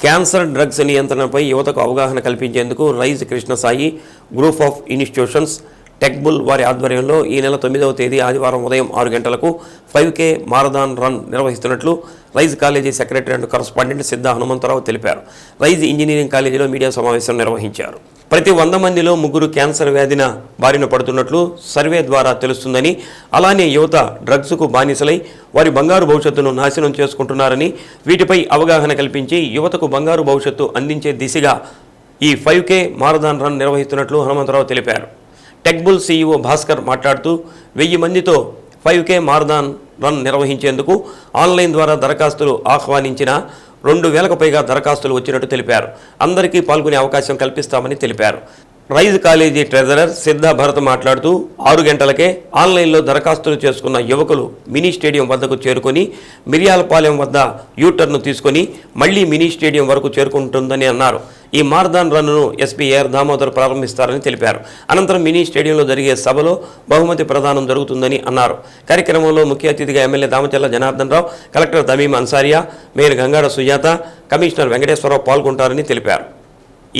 Cancer drugs నియంత్రణపై యువతకు అవగాహన కల్పించేందుకు Rise Krishnasai group of institutions టెక్బుల్ వారి ఆధ్వర్యంలో ఈ నెల తొమ్మిదవ తేదీ ఆదివారం ఉదయం ఆరు గంటలకు ఫైవ్ కే మారథాన్ రన్ నిర్వహిస్తున్నట్లు Rise college secretary and correspondent Siddha Hanumantharao తెలిపారు. రైజ్ ఇంజనీరింగ్ కాలేజీలో మీడియా సమావేశం నిర్వహించారు. ప్రతి వంద మందిలో ముగ్గురు క్యాన్సర్ వ్యాధిన బారిన పడుతున్నట్లు సర్వే ద్వారా తెలుస్తుందని అలానే యువత డ్రగ్స్కు బానిసలై వారి బంగారు భవిష్యత్తును నాశనం చేసుకుంటున్నారని వీటిపై అవగాహన కల్పించి యువతకు బంగారు భవిష్యత్తు అందించే దిశగా ఈ ఫైవ్ కే మారథాన్ రన్ నిర్వహిస్తున్నట్లు హనుమంతరావు తెలిపారు. టెక్బుల్ సీఈఓ భాస్కర్ మాట్లాడుతూ వెయ్యి మందితో ఫైవ్ కే మారథాన్ రన్ నిర్వహించేందుకు ఆన్లైన్ ద్వారా దరఖాస్తులు ఆహ్వానించిన రెండు వేలకు పైగా దరఖాస్తులు వచ్చినట్టు తెలిపారు. అందరికీ పాల్గొనే అవకాశం కల్పిస్తామని తెలిపారు. రైజ్ కాలేజీ ట్రెజరర్ సిద్ధ భరత్ మాట్లాడుతూ ఆరు గంటలకే ఆన్లైన్లో దరఖాస్తులు చేసుకున్న యువకులు మినీ స్టేడియం వద్దకు చేరుకొని మిర్యాలపాలెం వద్ద యూటర్ను తీసుకొని మళ్ళీ మినీ స్టేడియం వరకు చేరుకుంటుందని అన్నారు. ఈ మారథాన్ రన్ను ఎస్పీ ఏఆర్ దామోదర్ ప్రారంభిస్తారని తెలిపారు. అనంతరం మినీ స్టేడియంలో జరిగే సభలో బహుమతి ప్రదానం జరుగుతుందని అన్నారు. కార్యక్రమంలో ముఖ్య అతిథిగా MLA Damacharla Janardhan Rao collector Tameem Ansariya mayor Gangada Sujatha commissioner Venkateswararao పాల్గొంటారని తెలిపారు.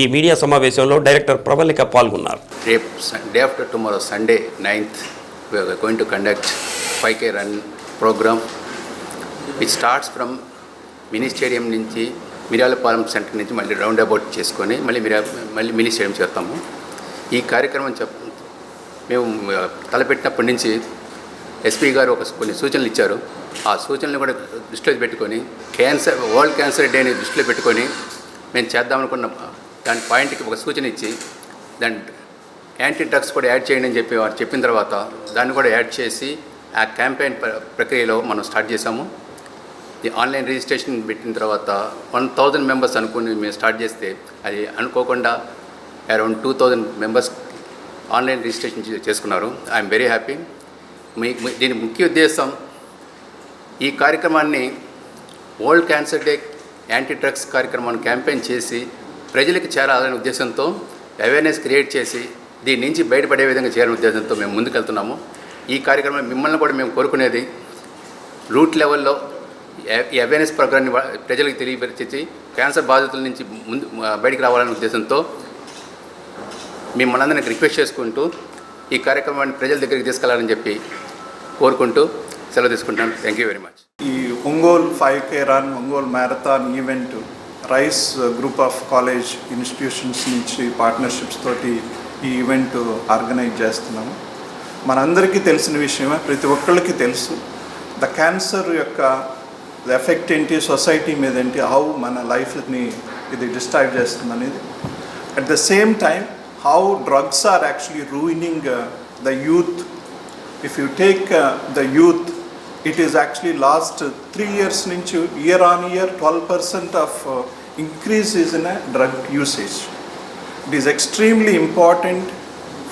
ఈ మీడియా సమావేశంలో డైరెక్టర్ ప్రబలిక పాల్గొన్నారు. రేపు day after tomorrow Sunday ninth we're going to conduct five K run program. It starts from mini stadium నుంచి Miryalapalem centre నుంచి మళ్ళీ round about చేసుకొని మళ్ళీ మిరియా మళ్ళీ మినీ స్టేడియం చేస్తాము ఈ కార్యక్రమం చెప్ మేము తలపెట్టినప్పటి నుంచి ఎస్పీ గారు ఒక కొన్ని సూచనలు ఇచ్చారు. ఆ సూచనలు కూడా దృష్టిలో పెట్టుకొని క్యాన్సర్ వరల్డ్ క్యాన్సర్ డేని దృష్టిలో పెట్టుకొని మేము చేద్దామనుకున్న దాని పాయింట్కి ఒక సూచన ఇచ్చి దాని యాంటీ డ్రగ్స్ కూడా యాడ్ చేయండి అని చెప్పి వారు చెప్పిన తర్వాత దాన్ని కూడా యాడ్ చేసి ఆ క్యాంపెయిన్ ప్ర- ప్రక్రియలో మనం స్టార్ట్ చేసాము ఈ ఆన్లైన్ రిజిస్ట్రేషన్ పెట్టిన తర్వాత వన్ థౌజండ్ మెంబర్స్ అనుకుని మేము స్టార్ట్ చేస్తే అది అనుకోకుండా around two thousand members online registration చేసుకున్నారు. I'm very happy. మీ దీని ముఖ్య ఉద్దేశం ఈ కార్యక్రమాన్ని world cancer day anti drugs కార్యక్రమాన్ని క్యాంపెయిన్ చేసి ప్రజలకు చేరాలనే ఉద్దేశంతో అవేర్నెస్ క్రియేట్ చేసి దీని నుంచి బయటపడే విధంగా చేయాలనే ఉద్దేశంతో మేము ముందుకెళ్తున్నాము. ఈ కార్యక్రమం మిమ్మల్ని కూడా మేము కోరుకునేది రూట్ లెవెల్లో అవేర్నెస్ ప్రోగ్రాన్ని ప్రజలకు తెలియపరిచి క్యాన్సర్ బాధితుల నుంచి ముందు బయటికి రావాలనే ఉద్దేశంతో మిమ్మల్ని రిక్వెస్ట్ చేసుకుంటూ ఈ కార్యక్రమాన్ని ప్రజల దగ్గరికి తీసుకెళ్ళాలని చెప్పి కోరుకుంటూ సెలవు తీసుకుంటాను థ్యాంక్ యూ వెరీ మచ్ ఈ Ongole five K run Ongole marathon event Rise group of college institutions నుంచి పార్ట్నర్షిప్స్ తోటి ఈ ఈవెంట్ ఆర్గనైజ్ చేస్తున్నాము మనందరికీ తెలిసిన విషయమే ప్రతి ఒక్కళ్ళకి తెలుసు. ద క్యాన్సర్ యొక్క ఎఫెక్ట్ ఏంటి? సొసైటీ మీద ఏంటి? హౌ మన లైఫ్ని ఇది డిస్టర్బ్ చేస్తుంది అనేది at the same time how drugs are actually ruining the youth if you take the youth it is actually last three years నుంచి year on year twelve percent of increase is in a drug usage it is extremely important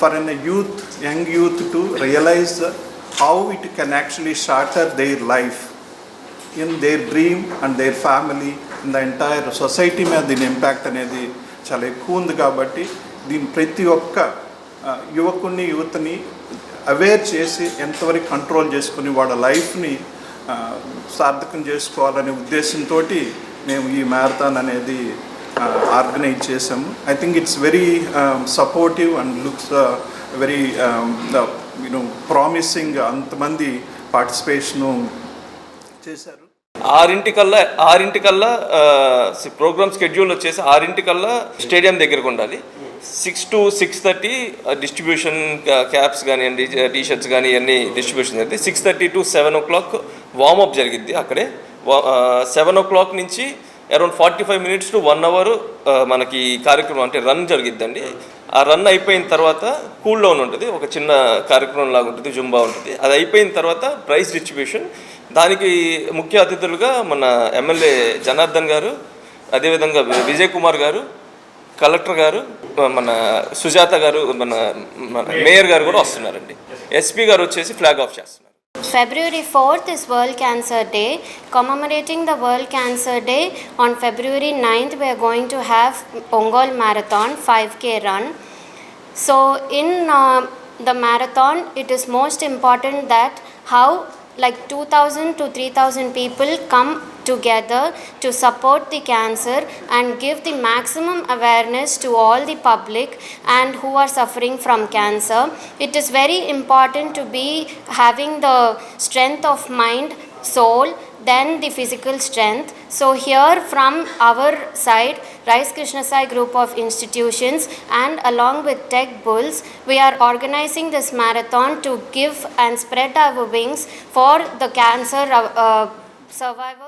for an youth young youth to realise how it can actually shorter their life in their dream and their family in the entire society మీద దీని impact అనేది చాలా ఎక్కువ ఉంది కాబట్టి దీని ప్రతి ఒక్క యువకుని యువతని అవేర్ చేసి ఎంతవరకు కంట్రోల్ చేసుకుని వాళ్ళ లైఫ్ని సార్థకం చేసుకోవాలనే ఉద్దేశంతో మేము ఈ మ్యారథాన్ అనేది ఆర్గనైజ్ చేసాము I think it's very supportive and looks very you know promising అంతమంది పార్టిసిపేషను చేశారు. ఆరింటికల్లా ఆరింటికల్లా ప్రోగ్రామ్ స్కెడ్యూల్ వచ్చేసి ఆరింటికల్లా స్టేడియం దగ్గరకు ఉండాలి. Six to six thirty distribution caps కానివ్వండి టీ షర్ట్స్ కానీ ఇవన్నీ డిస్ట్రిబ్యూషన్ జరిగింది six thirty to seven o'clock warm up జరిగింది అక్కడే. సెవెన్ ఓ క్లాక్ నుంచి around forty five minutes to one hour మనకి కార్యక్రమం అంటే రన్ జరిగిద్దండి. ఆ రన్ అయిపోయిన తర్వాత కూల్ డౌన్ ఉంటుంది ఒక చిన్న కార్యక్రమం లాగా ఉంటుంది జుంబా ఉంటుంది. అది అయిపోయిన తర్వాత ప్రైజ్ డిస్ట్రిబ్యూషన్ దానికి ముఖ్య అతిథులుగా మన ఎమ్మెల్యే జనార్దన్ గారు అదేవిధంగా విజయ్ కుమార్ గారు కలెక్టర్ గారు మన సుజాత గారు మన మన మేయర్ గారు కూడా వస్తున్నారండి ఎస్పీ గారు వచ్చేసి ఫ్లాగ్ ఆఫ్ చేస్తున్నారు February 4th is World Cancer Day. Commemorating the World Cancer Day, on February 9th, we are going to have Ongol Marathon 5K run. So, in uh, the marathon, it is most important that how like 2000 to 3000 people come together to support the cancer and give the maximum awareness to all the public and who are suffering from cancer. It is very important to be having the strength of mind soul then the physical strength so here from our side Rice Krishna Sai group of institutions and along with Tech Bulls, we are organizing this marathon to give and spread our wings for the cancer uh, uh, survivors.